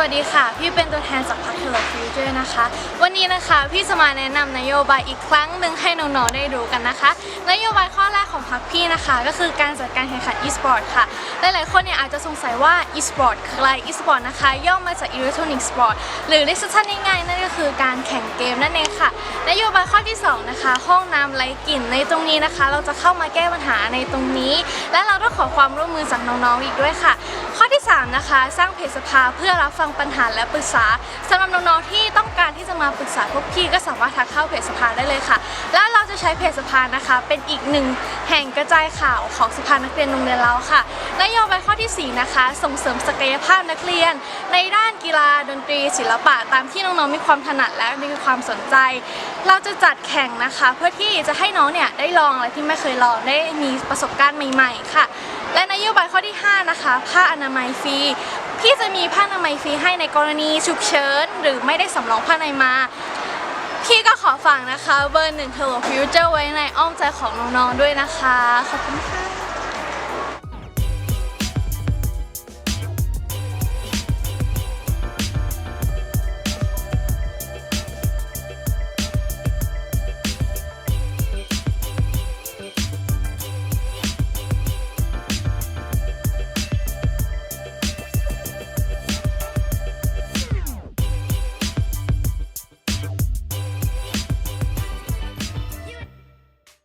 วัสดีค่ะ พี่เป็นตัวแทนจากพรรค Hello Future นะคะ วันนี้นะคะพี่จะมาแนะนำนโยบายอีกครั้งหนึ่งให้น้องๆได้รู้กันนะคะ นโยบายข้อแรกของพรรคพี่นะคะ ก็คือการจัดการแข่งขัน e-sport ค่ะ หลายๆคนเนี่ยอาจจะสงสัยว่า e-sport คืออะไร e-sport นะคะย่อมาจาก electronic sport หรือเรียกสั้นๆง่ายๆนั่นก็คือการแข่งเกมนั่นเองค่ะ นโยบายข้อที่สองนะคะ ห้องน้ำไร้กลิ่นในตรงนี้นะคะ เราจะเข้ามาแก้ปัญหาในตรงนี้ และเราต้องขอความร่วมมือจากน้องๆอีกด้วยค่ะ ข้อที่ 3 นะคะ สร้างเพจสภาเพื่อรับฟังปัญหาและปรึกษาสำหรับน้องๆที่ต้องการที่จะมาปรึกษาพวกพี่ก็สามารถทักเข้าเพจสภาได้เลยค่ะ และเราจะใช้เพจสภานะคะ เป็นอีกหนึ่งแห่งกระจายข่าวของสภานักเรียนโรงเรียนเราค่ะนโยบายข้อทีสี่ 4 นะคะ ส่งเสริมศักยภาพนักเรียน ในด้านกีฬาดนตรี ศิลปะ ตามที่น้องๆมีความถนัดและมีความสนใจ เราจะจัดแข่งนะคะ เพื่อที่จะให้น้องเนี่ยได้ลองอะไรที่ไม่เคยลองได้มีประสบการณ์ใหม่ ๆ ค่ะและนโยบายข้อที่ 5 นะคะ ผ้าอนามัยฟรี พี่จะมีผ้าอนามัยฟรีให้ในกรณีฉุกเฉินหรือไม่ได้สำรองผ้าในมา พี่ก็ขอฝากนะคะเบอร์หนึ่ง Hello Future ไว้ในอ้อมใจของน้องๆด้วยนะคะ ขอบคุณค่ะ